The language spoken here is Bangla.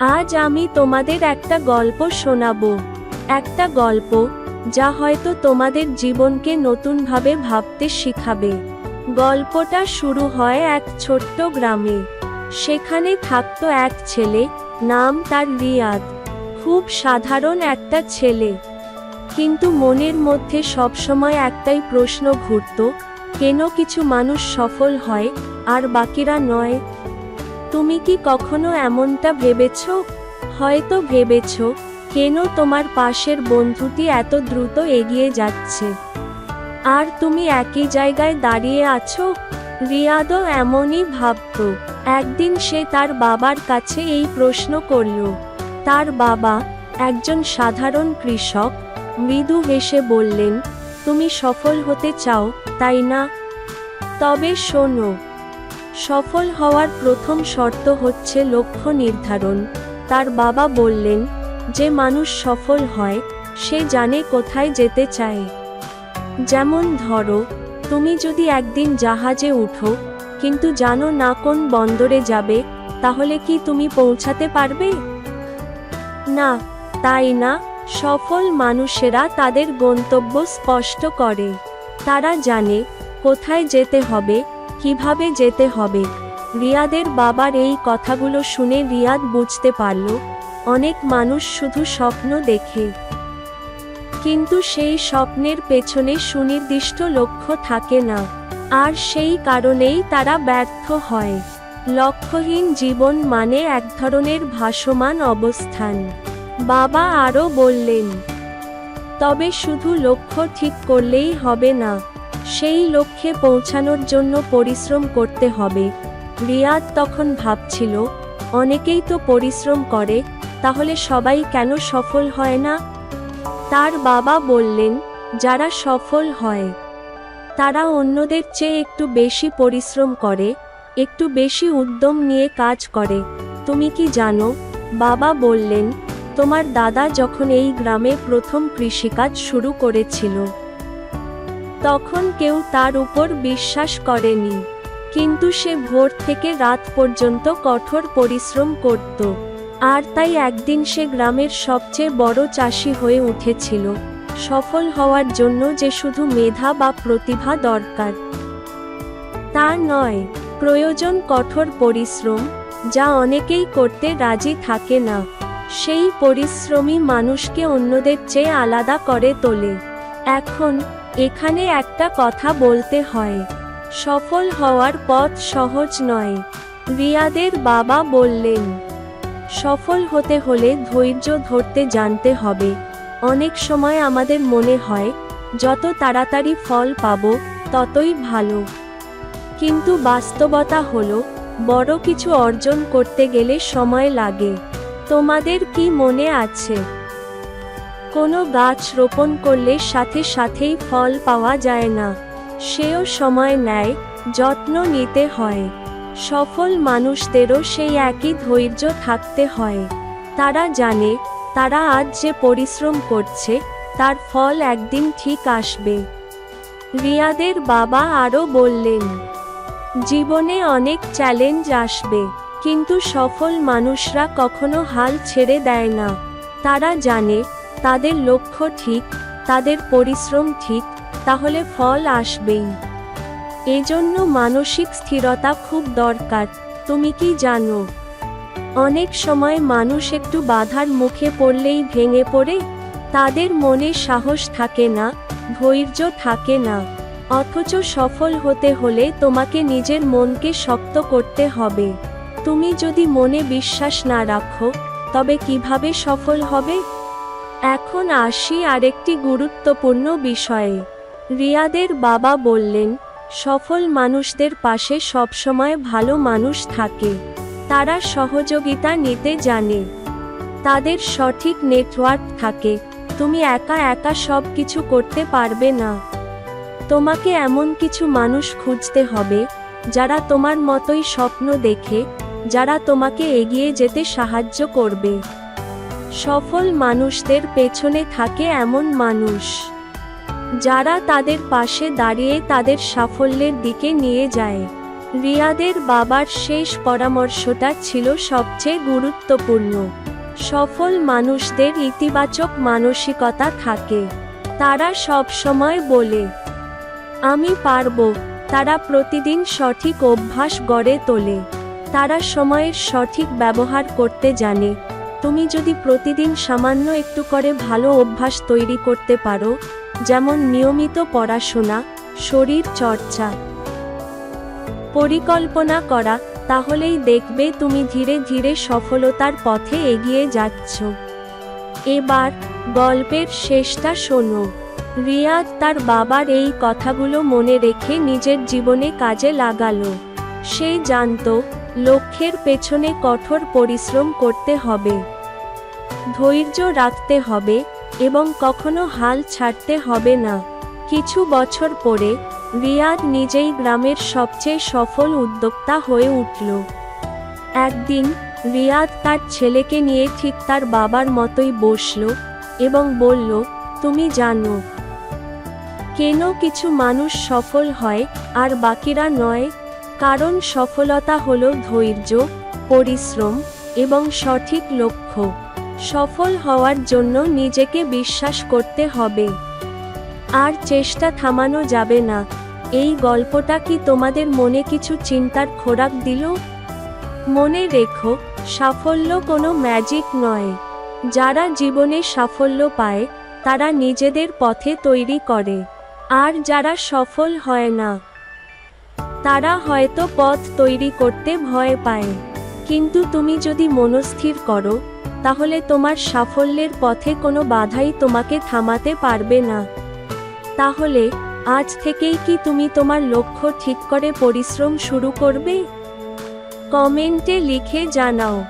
আজ আমি তোমাদের একটা গল্প শোনাবো। একটা গল্প, যা হয়তো তোমাদের জীবনকে নতুনভাবে ভাবতে শিখাবে। গল্পটা শুরু হয় এক ছোট্ট গ্রামে। সেখানে থাকতো এক ছেলে, নাম তার রিয়াদ। খুব সাধারণ একটা ছেলে। কিন্তু মনের মধ্যে সবসময় একটাই প্রশ্ন ঘুরত, কেন কিছু মানুষ সফল হয়, আর বাকিরা নয়? তুমি কি কখনো এমনটা ভেবেছ? হয়তো ভেবেছ, কেন তোমার পাশের বন্ধুটি এত দ্রুত এগিয়ে যাচ্ছে? আর তুমি একই জায়গায় দাঁড়িয়ে আছো? রিয়াদও এমনই ভাবত। একদিন সে তার বাবার কাছে এই প্রশ্ন করল। তার বাবা, একজন সাধারণ কৃষক, মৃদু হেসে বললেন, তুমি সফল হতে চাও, তাই না? তবে শোনো সফল হওয়ার প্রথম শর্ত হচ্ছে লক্ষ্য নির্ধারণ। তার বাবা বললেন, যে মানুষ সফল হয়, সে জানে কোথায় যেতে চায়। যেমন ধরো, তুমি যদি একদিন জাহাজে উঠো, কিন্তু জানো না কোন বন্দরে যাবে, তাহলে কি তুমি পৌঁছাতে পারবে? না, তাই না, সফল মানুষেরা তাদের গন্তব্য স্পষ্ট করে। তারা জানে কোথায় যেতে হবে কীভাবে যেতে হবে? রিয়াদের বাবার এই কথাগুলো শুনে রিয়াদ বুঝতে পারল, অনেক মানুষ শুধু স্বপ্ন দেখে। কিন্তু সেই স্বপ্নের পেছনে সুনির্দিষ্ট লক্ষ্য থাকে না, আর সেই কারণেই তারা ব্যর্থ হয়। লক্ষ্যহীন জীবন মানে এক ধরনের ভাসমান অবস্থান। বাবা আরও বললেন, তবে শুধু লক্ষ্য ঠিক করলেই হবে না সেই লক্ষ্যে পৌঁছানোর জন্য পরিশ্রম করতে হবে। রিয়াদ তখন ভাবছিল, অনেকেই তো পরিশ্রম করে, তাহলে সবাই কেন সফল হয় না? তার বাবা বললেন, যারা সফল হয়, তারা অন্যদের চেয়ে একটু বেশি পরিশ্রম করে, একটু বেশি উদ্যম নিয়ে কাজ করে। তুমি কি জানো, বাবা বললেন, তোমার দাদা যখন এই গ্রামে প্রথম কৃষিকাজ শুরু করেছিল তখন কেউ তার উপর বিশ্বাস করেনি। কিন্তু সে ভোর থেকে রাত পর্যন্ত কঠোর পরিশ্রম করত। আর তাই একদিন সে গ্রামের সবচেয়ে বড় চাষি হয়ে উঠেছিল। সফল হওয়ার জন্য যে শুধু মেধা বা প্রতিভা দরকার। তা নয়, প্রয়োজন কঠোর পরিশ্রম, যা অনেকেই করতে রাজি থাকে না। সেই পরিশ্রমী মানুষকে অন্যদের চেয়ে আলাদা করে তোলে। এখন এখানে একটা কথা বলতে হয়। সফল হওয়ার পথ সহজ নয়, রিয়াদের বাবা বললেন। সফল হতে হলে ধৈর্য ধরতে জানতে হবে। অনেক সময় আমাদের মনে হয়, যত তাড়াতাড়ি ফল পাব, ততই ভালো। কিন্তু বাস্তবতা হলো, বড় কিছু অর্জন করতে গেলে সময় লাগে। তোমাদের কি মনে আছে? কোনো গাছ রোপণ করলে সাথে সাথেই ফল পাওয়া যায় না। সেও সময় নেয়, যত্ন নিতে হয়। সফল মানুষদেরও সেই একই ধৈর্য থাকতে হয়। তারা জানে, তারা আজ যে পরিশ্রম করছে, তার ফল একদিন ঠিক আসবে। রিয়াদের বাবা আরও বললেন, জীবনে অনেক চ্যালেঞ্জ আসবে, কিন্তু সফল মানুষরা কখনো হাল ছেড়ে দেয় না। তারা জানে তাদের লক্ষ্য ঠিক, তাদের পরিশ্রম ঠিক, তাহলে ফল আসবেই। এজন্য মানসিক স্থিরতা খুব দরকার, তুমি কি জানো? অনেক সময় মানুষ একটু বাধার মুখে পড়লেই ভেঙে পড়ে, তাদের মনে সাহস থাকে না, ধৈর্য থাকে না। অথচ সফল হতে হলে তোমাকে নিজের মনকে শক্ত করতে হবে। তুমি যদি মনে বিশ্বাস না রাখো, তবে কীভাবে সফল হবে? এখন আসি আরেকটি গুরুত্বপূর্ণ বিষয়ে। রিয়াদের বাবা বললেন, সফল মানুষদের পাশে সবসময় ভালো মানুষ থাকে। তারা সহযোগিতা নিতে জানে। তাদের সঠিক নেটওয়ার্ক থাকে। তুমি একা একা সব কিছু করতে পারবে না। তোমাকে এমন কিছু মানুষ খুঁজতে হবে, যারা তোমার মতোই স্বপ্ন দেখে, যারা তোমাকে এগিয়ে যেতে সাহায্য করবে। সফল মানুষদের পেছনে থাকে এমন মানুষ। যারা তাদের পাশে দাঁড়িয়ে তাদের সাফল্যের দিকে নিয়ে যায়। রিয়াদের বাবার শেষ পরামর্শটা ছিল সবচেয়ে গুরুত্বপূর্ণ। সফল মানুষদের ইতিবাচক মানসিকতা থাকে। তারা সব সময় বলে, আমি পারব। তারা প্রতিদিন সঠিক অভ্যাস গড়ে তোলে। তারা সময়ের সঠিক ব্যবহার করতে জানে। তুমি যদি প্রতিদিন সামান্য একটু করে ভালো অভ্যাস তৈরি করতে পারো, যেমন নিয়মিত পড়াশোনা, শরীর চর্চা, পরিকল্পনা করা, তাহলেই দেখবে তুমি ধীরে ধীরে সফলতার পথে এগিয়ে যাচ্ছ। এবার গল্পের শেষটা শোনো। রিয়াদ তার বাবার এই কথাগুলো মনে রেখে নিজের জীবনে কাজে লাগালো। সে জানতো লক্ষ্যের পেছনে কঠোর পরিশ্রম করতে হবে। ধৈর্য রাখতে হবে এবং কখনো হাল ছাড়তে হবে না। কিছু বছর পরে, রিয়াদ নিজেই গ্রামের সবচেয়ে সফল উদ্যোক্তা হয়ে উঠল। একদিন, রিয়াদ তার ছেলেকে নিয়ে ঠিক তার বাবার মতোই বসল এবং বলল, তুমি জানো, কেন কিছু মানুষ সফল হয় আর বাকিরা নয়? কারণ সফলতা হল ধৈর্য, পরিশ্রম এবং সঠিক লক্ষ্য। সফল হওয়ার জন্য নিজেকে বিশ্বাস করতে হবে। আর চেষ্টা থামানো যাবে না। এই গল্পটা কি তোমাদের মনে কিছু চিন্তার খোরাক দিল? মনে রেখো, সাফল্য কোনো ম্যাজিক নয়। যারা জীবনে সাফল্য পায়, তারা নিজেদের পথে তৈরি করে। আর যারা সফল হয় না তারা হয়তো পথ তৈরি করতে ভয় পায়। কিন্তু তুমি যদি মনস্থির করো, তাহলে তোমার সাফল্যের পথে কোনো বাধাই তোমাকে থামাতে পারবে না। তাহলে, আজ থেকেই কি তুমি তোমার লক্ষ্য ঠিক করে পরিশ্রম শুরু করবে? কমেন্টে লিখে জানাও।